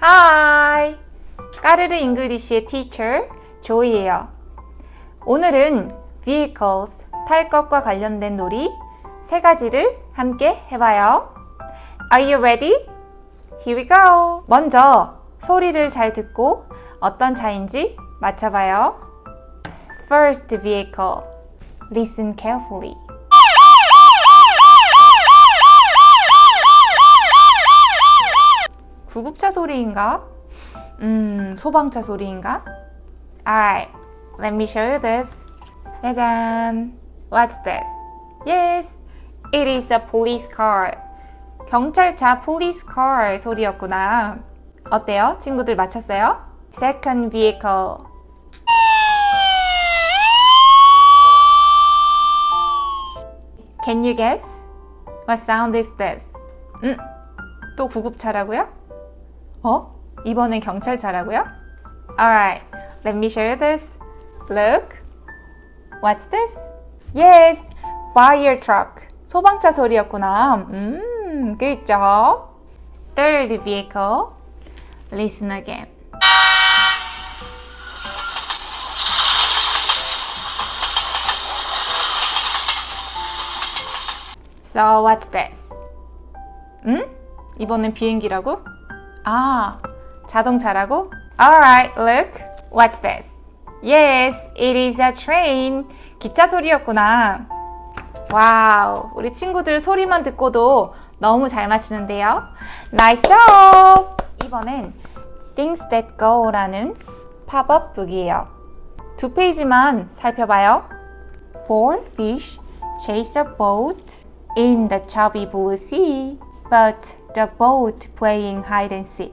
Hi! 까르르 잉글리시의 teacher 조이예요. 오늘은 vehicles, 탈 것과 관련된 놀이 세 가지를 함께 해봐요. Are you ready? Here we go! 먼저 소리를 잘 듣고 어떤 차인지 맞춰봐요. First vehicle. Listen carefully. 구급차 소리인가? 음, 소방차 소리인가? Alright, let me show you this. 짜잔. What's this? Yes, it is a police car. 경찰차 police car 소리였구나. 어때요? 친구들 맞췄어요? Second vehicle. Can you guess? What sound is this? 음, 또 구급차라고요? 어? 이번엔 경찰차라고요? Alright, let me show you this. Look. What's this? Yes, fire truck. 소방차 소리였구나. 음, job. Third vehicle. Listen again. So what's this? 응? 이번엔 비행기라고? 아, 자동차라고? Alright, look. What's this? Yes, it is a train. 기차 소리였구나. 와우, 우리 친구들 소리만 듣고도 너무 잘 맞추는데요. Nice job! 이번엔 Things That Go라는 팝업 북이에요. 두 페이지만 살펴봐요. Four fish chase a boat in the choppy blue sea, but the boat playing hide and seek.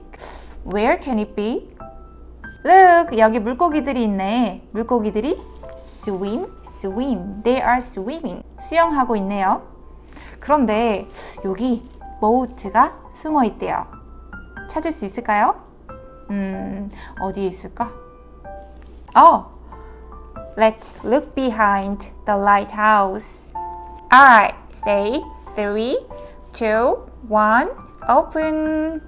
Where can it be? Look, 여기 물고기들이 있네. 물고기들이 swim, swim. They are swimming. 수영하고 있네요. 그런데 여기 boat가 숨어 있대요. 찾을 수 있을까요? 음, 어디에 있을까? 어, let's look behind the lighthouse. Alright, say three, two, one, open.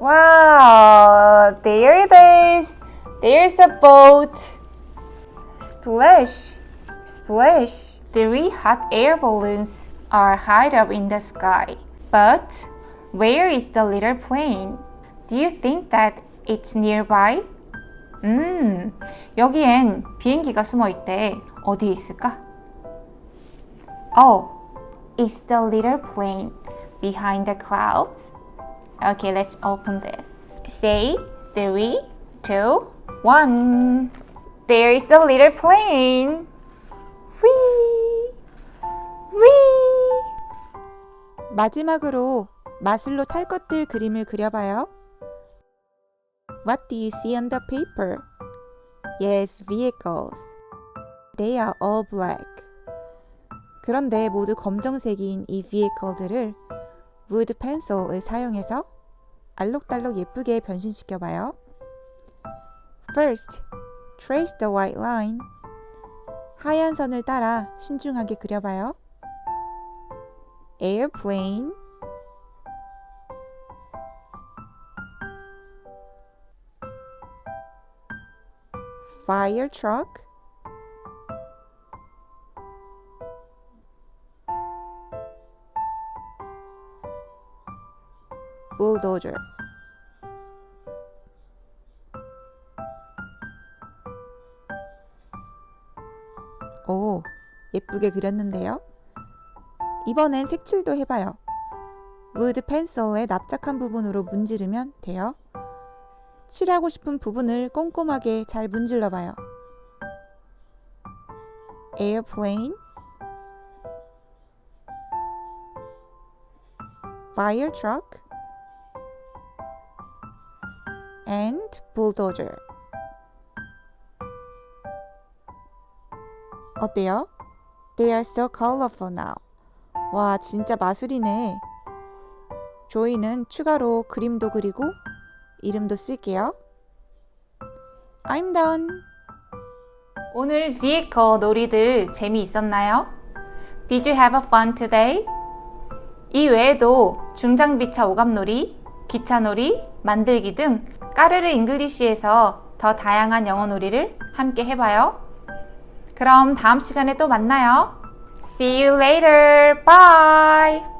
Wow, there it is. There's a boat. Splash, splash. Three hot air balloons are high up in the sky. But where is the little plane? Do you think that it's nearby? 음, 여기엔 비행기가 숨어 있대. 어디에 있을까? Oh, it's the little plane Behind the clouds. Okay, let's open this. Say three, two, one. There is the little plane. Whee! Whee! 마지막으로 마술로 탈 것들 그림을 그려봐요. What do you see on the paper? Yes, vehicles. They are all black. 그런데 모두 검정색인 이 vehicle들을 wood pencil을 사용해서 알록달록 예쁘게 변신시켜 봐요. First, trace the white line. 하얀 선을 따라 신중하게 그려봐요. airplane, fire truck, bulldozer. 오, 예쁘게 그렸는데요? 이번엔 색칠도 해봐요. 우드 펜슬의 납작한 부분으로 문지르면 돼요. 칠하고 싶은 부분을 꼼꼼하게 잘 문질러 봐요. airplane, fire truck, and bulldozer. 어때요? They are so colorful now. 와, 진짜 마술이네. 조이는 추가로 그림도 그리고 이름도 쓸게요. I'm done. 오늘 vehicle 놀이들 재미있었나요? Did you have a fun today? 이 외에도 중장비차 오감놀이, 기차놀이, 만들기 등 까르르 잉글리시에서 더 다양한 영어 놀이를 함께 해봐요. 그럼 다음 시간에 또 만나요. See you later. Bye.